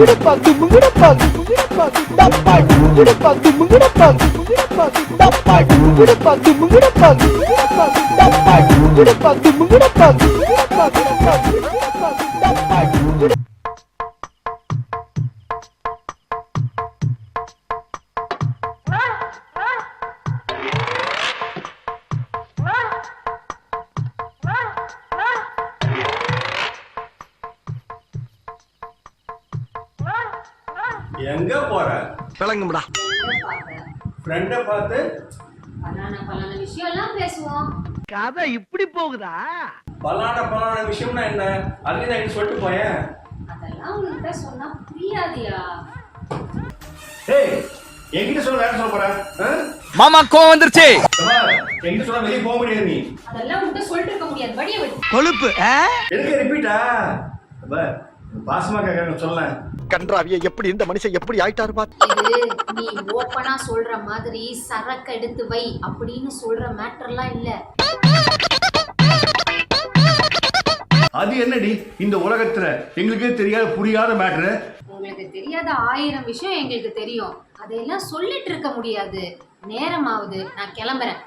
முங்குடப்பா முங்குடப்பா முங்குடப்பா டப்பா முங்குடப்பா முங்குடப்பா முங்குடப்பா டப்பா முங்குடப்பா முங்குடப்பா முங்குடப்பா டப்பா முங்குடப்பா முங்குடப்பா முங்குடப்பா டப்பா முங்குடப்பா எங்க போற? விளங்கும்டா. ஃப்ரெண்ட பார்த்து? பலான பலான விஷயம் எல்லாம் பேசுவோம். கதை இப்படி போகுதா? பலான பலான விஷயம்னா என்ன? அதுக்கு நான் சொல்லிட்டு போயேன் அதெல்லாம் உங்ககிட்ட சொன்னா புரியாதியா? ஏய் என்கிட்ட சொல்ல வேற சொல்ல போற? ஆ? மாமா கோவம் வந்துருச்சு. என்கிட்ட சொல்ல வெளியே போக முடியாது நீ. அதெல்லாம் உங்ககிட்ட சொல்லிட்டு இருக்க முடியாது. வடிய விட்டு. கொழுப்பு எதுக்கு ரிப்பீட்டா பாசமா கேட்கறாங்க சொல்ல கன்றாவிய எப்படி இந்த மனுஷன் எப்படி ஆயிட்டாரு பாத்து நீ ஓப்பனா சொல்ற மாதிரி சரக்கு எடுத்து வை அப்படின்னு சொல்ற மேட்டர்லாம் இல்ல. அது என்னடி இந்த உலகத்துல எங்களுக்கே தெரியாத புரியாத மேட்ரு உங்களுக்கு தெரியாத ஆயிரம் விஷயம் எங்களுக்கு தெரியும். அதையெல்லாம் சொல்லிட்டு இருக்க முடியாது. நேரமாவது நான் கிளம்புறேன்.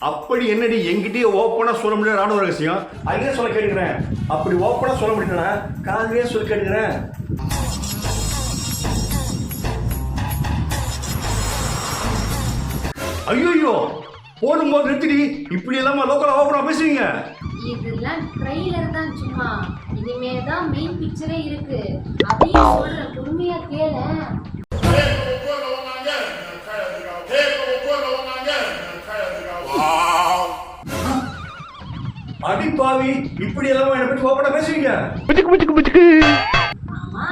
அப்படி என்னடி என்கிட்டயே ஓப்பனா சொல்ல முடியாத ராணுவ ரகசியம். அதுக்கே சொல்ல கேட்கிறேன் அப்படி ஓப்பனா சொல்ல முடியலனா காலையே சொல்ல கேட்கிறேன் ஐயோ போதும் போது நிறுத்திடி. இப்படி இல்லாம லோக்கல் ஓப்பனா பேசுவீங்க இதெல்லாம் ட்ரெய்லர் தான் சும்மா. இனிமே தான் மெயின் பிக்சரே இருக்கு. அதையும் சொல்ற பொறுமையா கேளேன் அடிப்பாவி இப்படி எல்லாம் என்னை பற்றி ஓப்பனா பேசுவீங்க? ஆமா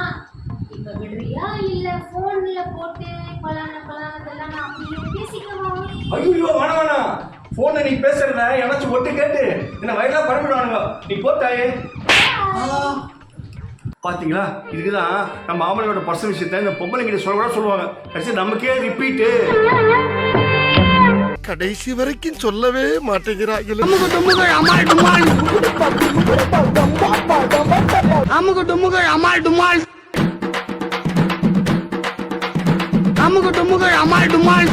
இப்ப விடுறியா? இல்ல போன்ல போட்டு பலான பலானதெல்லாம் நான் அப்படியே பேசிக்கவா? ஐயோ வேணாம் வேணாம் போன்ல நீ பேசுறத எனச்சு ஒட்டு கேட்டு என்ன வயலா பரப்பிடுவானுங்க. நீ போத்தாயே. பாத்தீங்களா? இதுக்குதான் நம்ம ஆம்பளையோட பர்சனல் விஷயத்த இந்த பொம்பளைங்கிட்ட சொல்ல கூட சொல்லுவாங்க. கடைசி நமக்கே ரிப்பீட்டு கடைசி வரைக்கும் சொல்லவே மாட்டேங்கிறாங்களே அமுக டுமுகு அமால் டுமால். அமுக டுமுகு அமால் டுமால்.